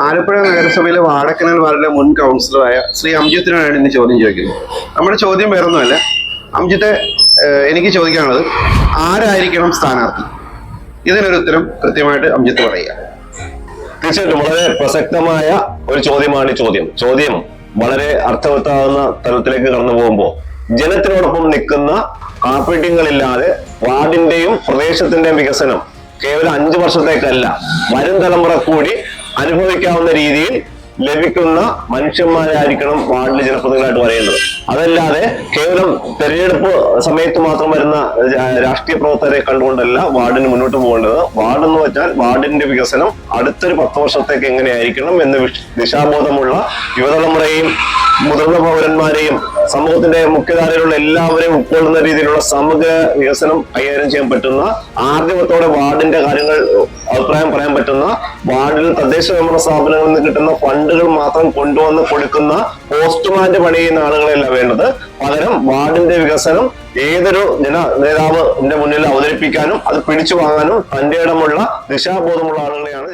ആലപ്പുഴ നഗരസഭയിലെ വാടക്കനൽ വാർഡിലെ മുൻ കൗൺസിലറായ ശ്രീ അംജിത്തിനോടാണ് ഇന്ന് ചോദ്യം ചോദിക്കുന്നത്. നമ്മുടെ ചോദ്യം വേറൊന്നുമല്ല. അംജിത്തെ എനിക്ക് ചോദിക്കാനുള്ളത് ആരായിരിക്കണം സ്ഥാനാർത്ഥി? ഇതിനൊരു ഉത്തരം കൃത്യമായിട്ട് അംജിത്ത് പറയുക. തീർച്ചയായിട്ടും വളരെ പ്രസക്തമായ ഒരു ചോദ്യമാണ് ഈ ചോദ്യം. ചോദ്യം വളരെ അർത്ഥവത്താവുന്ന തലത്തിലേക്ക് കടന്നു പോകുമ്പോൾ ജനത്തിനോടൊപ്പം നിൽക്കുന്ന കാപ്പീട്യങ്ങളില്ലാതെ വാർഡിന്റെയും പ്രദേശത്തിന്റെയും വികസനം കേവലം അഞ്ചു വർഷത്തേക്കല്ല വരും തലമുറ കൂടി അനുഭവിക്കാവുന്ന രീതിയിൽ ലഭിക്കുന്ന മനുഷ്യന്മാരായിരിക്കണം വാർഡിലെ ജനപ്രതിനിധികളായിട്ട് പറയേണ്ടത് അതല്ലാതെ കേവലം തെരഞ്ഞെടുപ്പ് സമയത്ത് മാത്രം വരുന്ന രാഷ്ട്രീയ പ്രവർത്തകരെ കണ്ടുകൊണ്ടല്ല വാർഡിന് മുന്നോട്ട് പോകേണ്ടത്. വാർഡ് എന്ന് വെച്ചാൽ വാർഡിന്റെ വികസനം അടുത്തൊരു പത്ത് വർഷത്തേക്ക് എങ്ങനെയായിരിക്കണം എന്ന് ദിശാബോധമുള്ള യുവതലമുറയെയും മുതിർന്ന പൗരന്മാരെയും സമൂഹത്തിന്റെ മുഖ്യധാരയിലുള്ള എല്ലാവരെയും ഉൾക്കൊള്ളുന്ന രീതിയിലുള്ള സമഗ്ര വികസനം കൈകാര്യം ചെയ്യാൻ പറ്റുന്ന ആർജവത്തോടെ വാർഡിന്റെ കാര്യങ്ങൾ അഭിപ്രായം പറയാൻ പറ്റുന്ന വാർഡിൽ തദ്ദേശ സ്വയംഭരണ സ്ഥാപനങ്ങളിൽ നിന്ന് കിട്ടുന്ന ഫണ്ടുകൾ മാത്രം കൊണ്ടുവന്ന് കൊടുക്കുന്ന പോസ്റ്റ്മാന്റെ പണി ചെയ്യുന്ന ആളുകളെയല്ല വേണ്ടത്. പകരം വാർഡിന്റെ വികസനം ഏതൊരു ജന നേതാവിന്റെ മുന്നിൽ അവതരിപ്പിക്കാനും അത് പിടിച്ചു വാങ്ങാനും തന്റെ ഇടമുള്ള ദിശാബോധമുള്ള ആളുകളെയാണ്